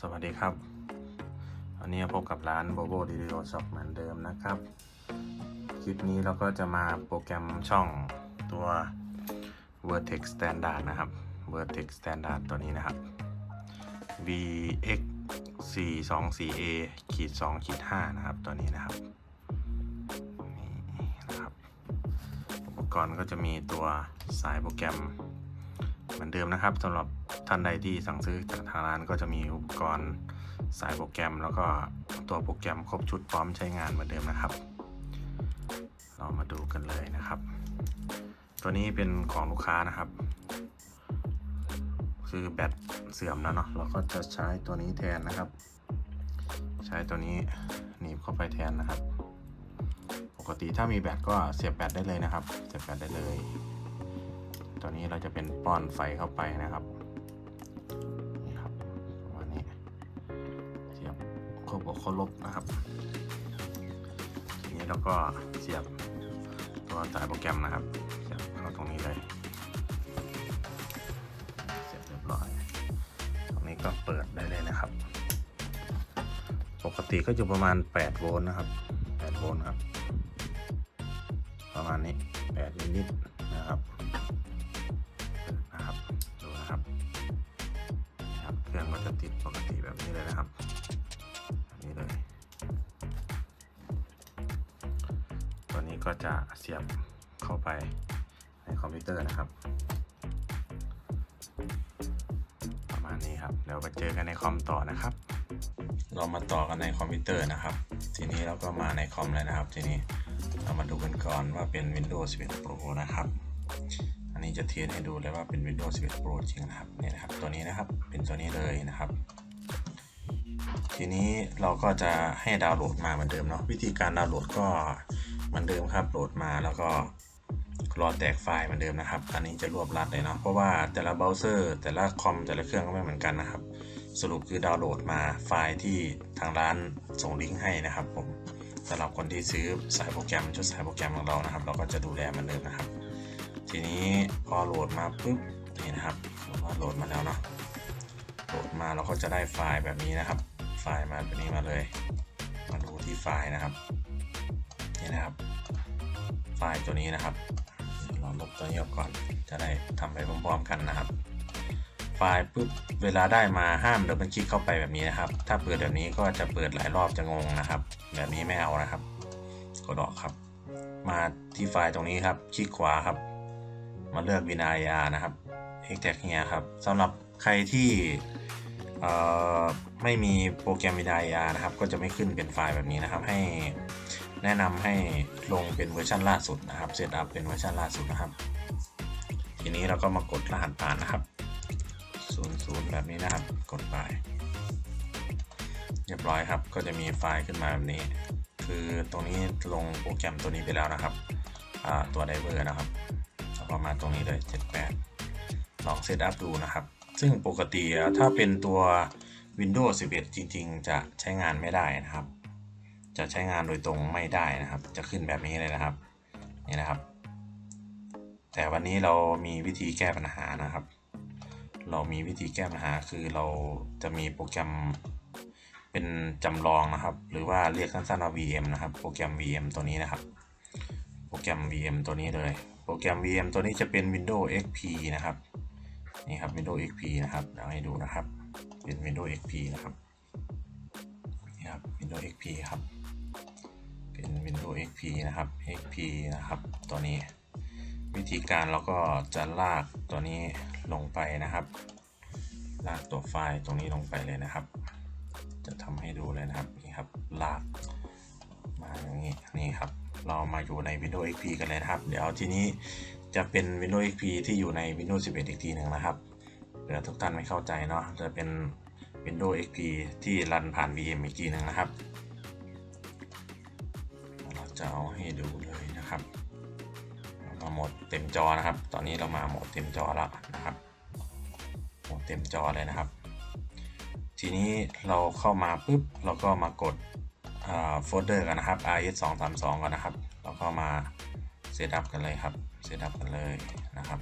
สวัสดีครับวันนี้พบกับร้าน Bobo d i d o Shop เหมือนเดิมนะครับ คลิปนี้เราก็จะมาโปรแกรมช่องตัว Vertex Standard นะครับ Vertex Standard ตัวนี้นะครับ VX 4 2 4 A ขีด2ขีด5นะครับ ตัวนี้นะครับนี่นะครับ อุปกรณ์ก็จะมีตัวสายโปรแกรม มือนเดิมนะครับสำหรับท่านใดที่สั่งซื้อจากทางร้านก็จะมีอุปกรณ์สายโปรแกรม แล้วก็ตัวโปรแกรมครบชุดพร้อมใช้งานเหมือนเดิมนะครับ เรามาดูกันเลยนะครับ ตัวนี้เป็นของลูกค้านะครับ คือแบตเสื่อมแล้วเนาะเราก็จะใช้ตัวนี้แทนนะครับ ใช้ตัวนี้หนีบเข้าไปแทนนะครับ ปกติถ้ามีแบตก็เสียบแบตได้เลยนะครับ เสียบแบตได้เลย ตัวนี้เราจะเป็นป้อนไฟเข้าไปนะครับนี่ครับประมาณนี้เสียบครบบวกครบลบนะครับ ทีนี้เราก็เสียบตัวสายโปรแกรมนะครับเสียบเข้าตรงนี้เลยเสียบเรียบร้อย ตรงนี้ก็เปิดได้เลยนะครับ ปกติก็จะประมาณ 8 โวลต์นะครับ 8 โวลต์ครับประมาณนี้8นิด ตัวนี้ก็จะเสียบเข้าไปในคอมพิวเตอร์นะครับ ประมาณนี้ครับเดี๋ยวไปเจอกันในคอมต่อนะครับ เรามาต่อกันในคอมพิวเตอร์นะครับ ทีนี้เราก็มาในคอมเลยนะครับ ทีนี้เรามาดูกันก่อนว่าเป็น Windows 11 Pro นะครับ อันนี้จะเทียนให้ดูเลยว่าเป็น Windows 11 Pro จริงนะครับเนี่ยนะครับ ตัวนี้นะครับเป็นตัวนี้เลยนะครับทีนี้เราก็จะให้ดาวน์โหลดมาเหมือนเดิมเนาะวิธีการดาวน์โหลดก็ เหมือนเดิมครับโหลดมาแล้วก็รอแตกไฟล์เหมือนเดิมนะครับ อันนี้จะรวบรัดเลยเนาะเพราะว่าแต่ละเบราว์เซอร์แต่ละคอมแต่ละเครื่องก็ไม่เหมือนกันนะครับ สรุปคือดาวน์โหลดมาไฟล์ที่ทางร้านส่งลิงก์ให้นะครับผมสำหรับคนที่ซื้อสายโปรแกรมชุดสายโปรแกรมของเรานะครับ เราก็จะดูแลเหมือนเดิมนะครับ ทีนี้พอโหลดมาปุ๊บนี่นะครับว่าโหลดมาแล้วเนาะโหลดมาเราก็จะได้ไฟล์แบบนี้นะครับ ไฟล์มาแบบนี้มาเลยมาดูที่ไฟล์นะครับนี่นะครับ ไฟล์ตัวนี้นะครับเราลบตัวนี้ออกก่อน จะได้ทำไปพร้อมๆกันนะครับ ไฟล์ปุ๊บเวลาได้มาห้ามเดับเบิลคลิกเข้าไปแบบนี้นะครับ ถ้าเปิดแบบนี้ก็จะเปิดหลายรอบจะงงนะครับ แบบนี้ไม่เอานะครับกดออกครับ มาที่ไฟล์ตรงนี้ครับ คลิกขวาครับ มาเลือก WinRAR นะครับ Extract เฮียครับสำหรับใครที่ไม่มีโปรแกรม WinRAR นะครับ ก็จะไม่ขึ้นเป็นไฟล์แบบนี้นะครับ ให้ แนะนำให้ลงเป็นเวอร์ชันล่าสุดนะครับเซตอัพเป็นเวอร์ชันล่าสุดนะครับ ทีนี้เราก็มากดรหัสผ่านนะครับ00แบบนี้นะครับ กดไปเรียบร้อยครับ ก็จะมีไฟล์ขึ้นมาแบบนี้ คือตรงนี้ลงโปรแกรมตัวนี้ไปแล้วนะครับตัวไดเวอร์นะครับแล้วก็มาตรงนี้เลย 78 ลองเซตอัพดูนะครับ ซึ่งปกติถ้าเป็นตัว Windows 11 จริง ๆ จะใช้งานไม่ได้นะครับ จะใช้งานโดยตรงไม่ได้นะครับ จะขึ้นแบบนี้เลยนะครับ นี่นะครับ แต่วันนี้เรามีวิธีแก้ปัญหานะครับ เรามีวิธีแก้ปัญหาคือเราจะมีโปรแกรมเป็นจำลองนะครับ หรือว่าเรียกสั้นๆว่า VM นะครับ โปรแกรม VM ตัวนี้นะครับ โปรแกรม VM ตัวนี้เลย โปรแกรม VM ตัวนี้จะเป็น Windows XP นะครับ นี่ครับ Windows XP นะครับ เดี๋ยวให้ดูนะครับ เป็น Windows XP นะครับ นี่ครับ Windows XP ครับ เป็น Windows XP นะครับ XP นะครับ ตัวนี้ วิธีการเราก็จะลากตัวนี้ลงไปนะครับ ลากตัวไฟล์ตรงนี้ลงไปเลยนะครับ จะทำให้ดูเลยนะครับนี่ครับลากมาอย่างนี้นี่ครับ เรามาอยู่ใน Windows XP กันเลยนะครับ เดี๋ยวทีนี้จะเป็น Windows XP ที่อยู่ใน Windows 11 อีกทีหนึ่งนะครับเผื่อทุกท่านไม่เข้าใจเนาะจะเป็น Windows XP ที่รันผ่าน VM อีกทีหนึ่งนะครับ จะเอาให้ดูเลยนะครับมาหมดเต็มจอนะครับ ตอนนี้เรามาหมดเต็มจอแล้วนะครับ หมดเต็มจอเลยนะครับ ทีนี้เราเข้ามาปุ๊บเราก็มากดโฟลเดอร์กันนะครับ rs 2 3 2กันนะครับแล้วก็มาเซตอัพกันเลยครับ เซตอัพกันเลยนะครับ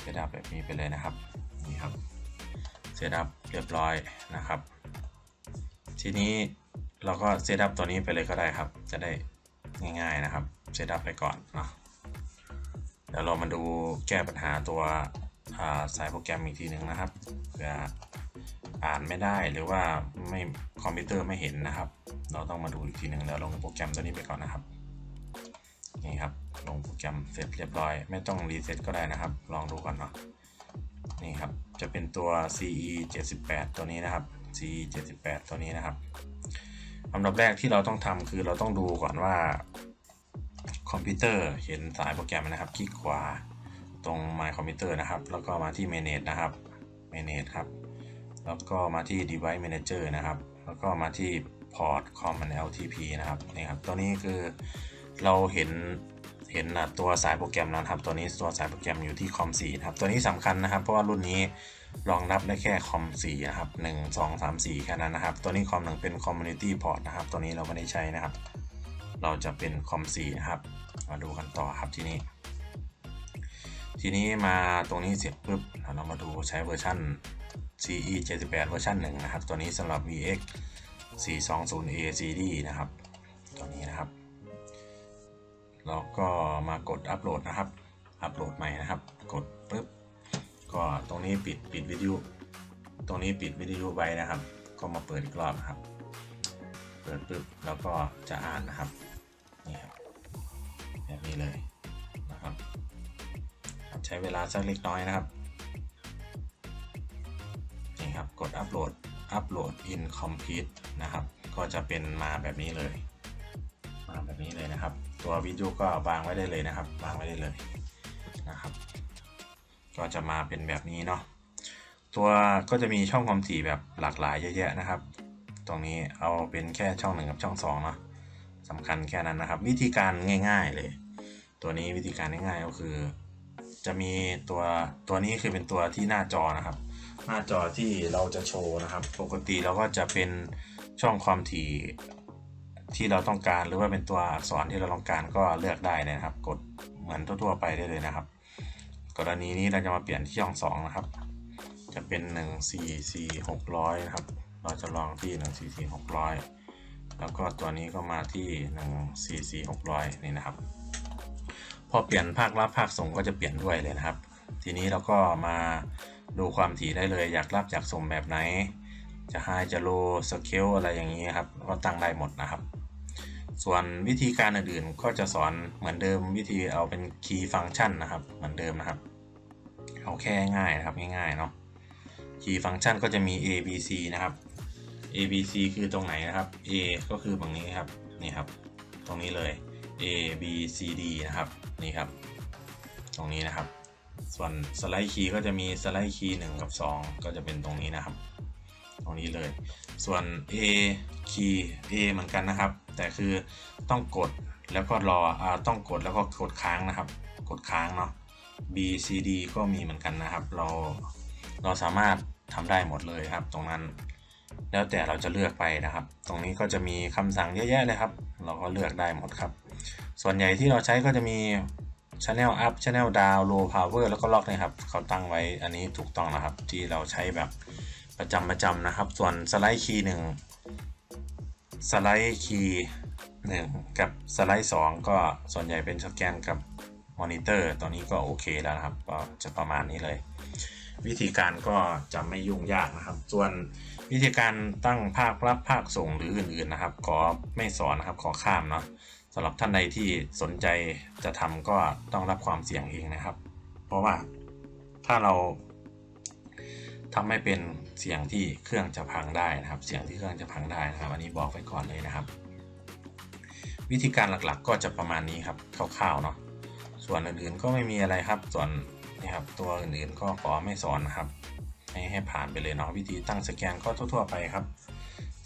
เซตอัพแบบนี้ไปเลยนะครับ นี่ครับ เซตอัพเรียบร้อยนะครับ ทีนี้ เราก็เซตอัพตัวนี้ไปเลยก็ได้ครับ จะได้ง่ายๆนะครับ เซตอัพไปก่อนเนาะเดี๋ยวเรามาดูแก้ปัญหาตัวาสายโปรแกรมอีกทีหนึ่งนะครับเผื่ออ่านไม่ได้หรือว่าไม่คอมพิวเตอร์ไม่เห็นนะครับ เราต้องมาดูอีกทีหนึ่งแล้วลงโปรแกรมตัวนี้ไปก่อนนะครับนี่ครับลงโปรแกรมเสร็จเรียบร้อย ไม่ต้องรีเซ็ตก็ได้นะครับ ลองดูก่อนเนาะนี่ครับจะเป็นตัว CE 78ตัวนี้นะครับ CE 78ตัวนี้นะครับ อันดับแรกที่เราต้องทำคือเราต้องดูก่อนว่าคอมพิวเตอร์เห็นสายโปรแกรมนะครับ คลิกขวาตรง My Computer นะครับ แล้วก็มาที่ Manage นะครับ Manage ครับ แล้วก็มาที่ Device Manager นะครับ แล้วก็มาที่ Port Common LTP นะครับนี่ครับ ตัวนี้คือเราเห็น เห็นนะตัวสายโปรแกรมแล้วนะครับ ตัวนี้ตัวสายโปรแกรมอยู่ที่คอม4นะครับ ตัวนี้สำคัญนะครับ เพราะว่ารุ่นนี้รองรับได้แค่คอม4นะครับ1 2 3 4แค่นั้นนะครับ ตัวนี้คอมหนึ่งเป็น Community Port นะครับ ตัวนี้เราไม่ได้ใช้นะครับ เราจะเป็นคอม4นะครับ มาดูกันต่อครับทีนี้ ทีนี้มาตรงนี้เสร็จปุ๊บเรามาดูใช้เวอร์ชัน CE 78เวอร์ชัน1นะครับ ตัวนี้สำหรับ VX 420A CD นะครับ ตัวนี้นะครับ แล้วก็มากดอัปโหลดนะครับ อัปโหลดใหม่นะครับ กดปุ๊บ ก็ตรงนี้ปิดปิดวิดีโอ ตรงนี้ปิดวิดีโอไว้นะครับ ก็มาเปิดอีกรอบนะครับ เปิดปุ๊บ แล้วก็จะอ่านนะครับ นี่ครับ แบบนี้เลยนะครับครับ ใช้เวลาสักเล็กน้อยนะครับ นี่ครับ กดอัปโหลด อัปโหลด in complete นะครับ ก็จะเป็นมาแบบนี้เลย มาแบบนี้เลยนะครับ ตัววิดีโอก็วางไว้ได้เลยนะครับ วางไว้ได้เลยนะครับ ก็จะมาเป็นแบบนี้เนาะตัวก็จะมีช่องความถี่แบบหลากหลายเยอะแยะนะครับ ตรงนี้เอาเป็นแค่ช่องหนึ่งกับช่องสองเนาะสำคัญแค่นั้นนะครับ วิธีการง่าย ๆเลย ตัวนี้วิธีการง่ายๆก็คือ จะมีตัวตัวนี้คือเป็นตัวที่หน้าจอนะครับ หน้าจอที่เราจะโชว์นะครับ ปกติเราก็จะเป็นช่องความถี่ ที่เราต้องการหรือว่าเป็นตัวอักษรที่เราต้องการก็เลือกได้เลยนะครับ กดเหมือนทั่วๆไปได้เลยนะครับ กรณีนี้เราจะมาเปลี่ยนที่ช่องสองนะครับ จะเป็น 1 4 4 600นะครับ เราจะลองที่ 1 4 4 600 แล้วก็ตัวนี้ก็มาที่ 1 4 4 600 นี่นะครับ พอเปลี่ยนภาครับภาคส่งก็จะเปลี่ยนด้วยเลยนะครับ ทีนี้เราก็มาดูความถี่ได้เลยอยากรับจากส่งแบบไหนจะ high จะ low scale อะไรอย่างนี้ครับ ก็ตั้งได้หมดนะครับ ส่วนวิธีการอื่นๆก็จะสอนเหมือนเดิมวิธีเอาเป็น key function นะครับเหมือนเดิมนะครับ เอาแค่ง่ายนะครับง่ายๆเนาะ key function ก็จะมี a b c นะครับ a b c คือตรงไหนนะครับ a ก็คือตรงนี้ครับนี่ครับ ตรงนี้เลย a b c d นะครับนี่ครับ ตรงนี้นะครับ ส่วนสไลด์คีย์ก็จะมีสไลด์คีย์1กับ 2 ก็จะเป็นตรงนี้นะครับ ตรงนี้เลย ส่วน A คีย์ A เหมือนกันนะครับ แต่คือต้องกดแล้วก็รออต้องกดแล้วก็กดค้างนะครับ กดค้างเนาะ B C D ก็มีเหมือนกันนะครับ เราเราสามารถทำได้หมดเลยครับ ตรงนั้น แล้วแต่เราจะเลือกไปนะครับ ตรงนี้ก็จะมีคำสั่งเยอะแยะเลยครับ เราก็เลือกได้หมดครับ ส่วนใหญ่ที่เราใช้ก็จะมี Channel Up Channel Down Low Power แล้วก็ล็อกนะครับเขาตั้งไว้อันนี้ถูกต้องนะครับ ที่เราใช้แบบประจำประจำนะครับ ส่วนสไลด์คีย์หนึ่ง สไลด์คีย์หนึ่งกับสไลด์สองก็ส่วนใหญ่เป็นสแกนกับมอนิเตอร์ตัวนี้ก็โอเคแล้วนะครับ ก็จะประมาณนี้เลย วิธีการก็จะไม่ยุ่งยากนะครับ ส่วนวิธีการตั้งภาครับภาคส่งหรืออื่นๆนะครับ ขอไม่สอนนะครับขอข้ามเนาะสำหรับท่านใดที่สนใจจะทำก็ต้องรับความเสี่ยงเองนะครับ เพราะว่าถ้าเรา ทำไม่เป็นเสียงที่เครื่องจะพังได้นะครับ เสียงที่เครื่องจะพังได้นะครับ อันนี้บอกไว้ก่อนเลยนะครับ วิธีการหลักๆก็จะประมาณนี้ครับคร่าวๆเนาะส่วนอื่นๆก็ไม่มีอะไรครับ ส่วนนี่ครับตัวอื่นๆก็ขอไม่สอนนะครับ ให้ให้ผ่านไปเลยเนาะวิธีตั้งสแกนก็ทั่วๆไปครับ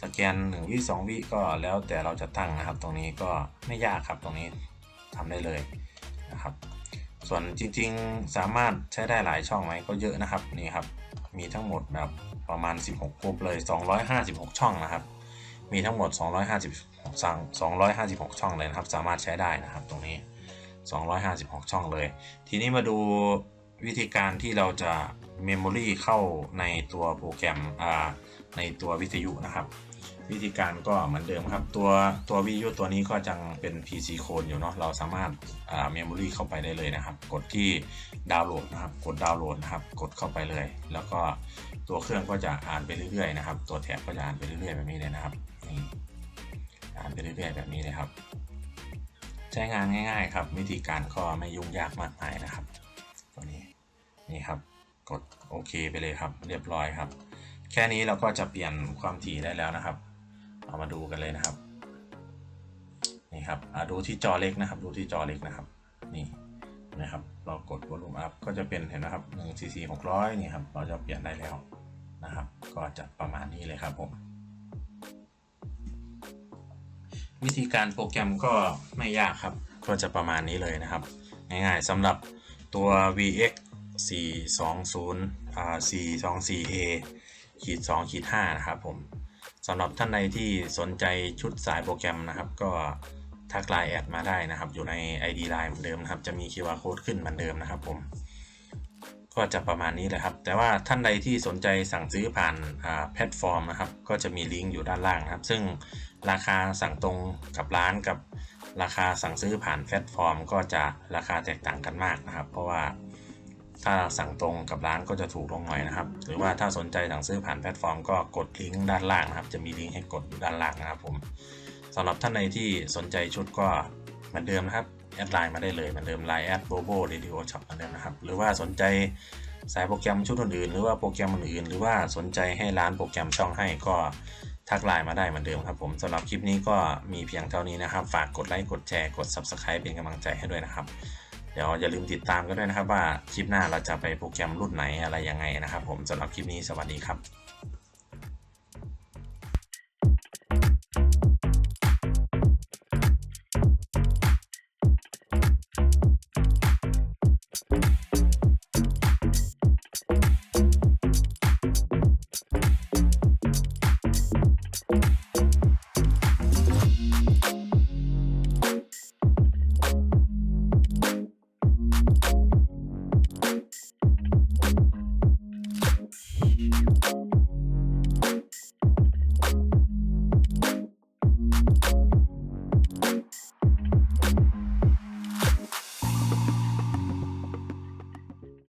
สแกน1วิ2วิก็แล้วแต่เราจะตั้งนะครับ ตรงนี้ก็ไม่ยากครับตรงนี้ทำได้เลยนะครับ ส่วนจริงๆสามารถใช้ได้หลายช่องไหมก็เยอะนะครับนี่ครับ มีทั้งหมดแบบประมาณ 16กลุ่มเลย 256 ช่องนะครับ มีทั้งหมด 250สั่ง256 ช่องเลยนะครับ สามารถใช้ได้นะครับ ตรงนี้ 256 ช่องเลย ทีนี้มาดูวิธีการที่เราจะเมมโมรีเข้าในตัวโปรแกรมในตัววิทยุนะครับ วิธีการก็เหมือนเดิมครับ ตัวตัววิยุตัวนี้ก็จังเป็น PC โคนอยู่เนาะเราสามารถเมมโมรีเข้าไปได้เลยนะครับ กดที่ดาวน์โหลดนะครับ กดดาวน์โหลดนะครับ กดเข้าไปเลย แล้วก็ตัวเครื่องก็จะอ่านไปเรื่อยๆนะครับ ตัวแท็บก็จะอ่านไปเรื่อยๆแบบนี้เลยนะครับนี่อ่านไปเรื่อยๆแบบนี้เลยครับ ใช้งานง่าย ๆ ครับ วิธีการก็ไม่ยุ่งยากมากมายนะครับ ตัวนี้นี่ครับ กดโอเคไปเลยครับ เรียบร้อยครับ แค่นี้เราก็จะเปลี่ยนความถี่ได้แล้วนะครับ เอามาดูกันเลยนะครับ นี่ครับอ่าดูที่จอเล็กนะครับ ดูที่จอเล็กนะครับ นี่นะครับ เรากดวอลลุ่มอัพก็จะเป็นเห็นนะครับ1 cc 600นี่ครับ เราจะเปลี่ยนได้แล้วนะครับ ก็จะประมาณนี้เลยครับผม วิธีการโปรแกรมก็ไม่ยากครับ ก็จะประมาณนี้เลยนะครับ ง่ายๆสำหรับตัว VX 420อ่า 424A ขีด2ขีด5นะครับผม สำหรับท่านใดที่สนใจชุดสายโปรแกรมนะครับ ก็ทักไลน์แอดมาได้นะครับ อยู่ใน ID Line เหมือนเดิมนะครับ จะมี QR Code ขึ้นเหมือนเดิมนะครับผม ก็จะประมาณนี้เลยครับ แต่ว่าท่านใดที่สนใจสั่งซื้อผ่านแพลตฟอร์มนะครับ ก็จะมีลิงก์อยู่ด้านล่างนะครับ ซึ่งราคาสั่งตรงกับร้านกับราคาสั่งซื้อผ่านแพลตฟอร์ม ก็จะราคาแตกต่างกันมากนะครับ เพราะว่า ถ้าสั่งตรงกับร้านก็จะถูกลงหน่อยนะครับ หรือว่าถ้าสนใจสั่งซื้อผ่านแพลตฟอร์มก็กดลิงก์ด้านล่างนะครับ จะมีลิงก์ให้กดด้านล่างนะครับผมสำหรับท่านใดที่สนใจชุดก็เหมือนเดิมนะครับแอดไลน์มาได้เลยเหมือนเดิมไลน์แอดโบโบเรดิโอช็อปเหมือนเดิมนะครับ หรือว่าสนใจสายโปรแกรมชุดอื่นๆหรือว่าโปรแกรมอื่นๆหรือว่าสนใจให้ร้านโปรแกรมช่องให้ก็ทักไลน์มาได้เหมือนเดิมครับผมสำหรับคลิปนี้ก็มีเพียงเท่านี้นะครับ ฝากกดไลค์กดแชร์กด Subscribe เป็นกำลังใจให้ด้วยนะครับ เดี๋ยวอย่าลืมติดตามกันด้วยนะครับว่าคลิปหน้าเราจะไปโปรแกรมรุ่นไหนอะไรยังไงนะครับ ผมสำหรับคลิปนี้สวัสดีครับ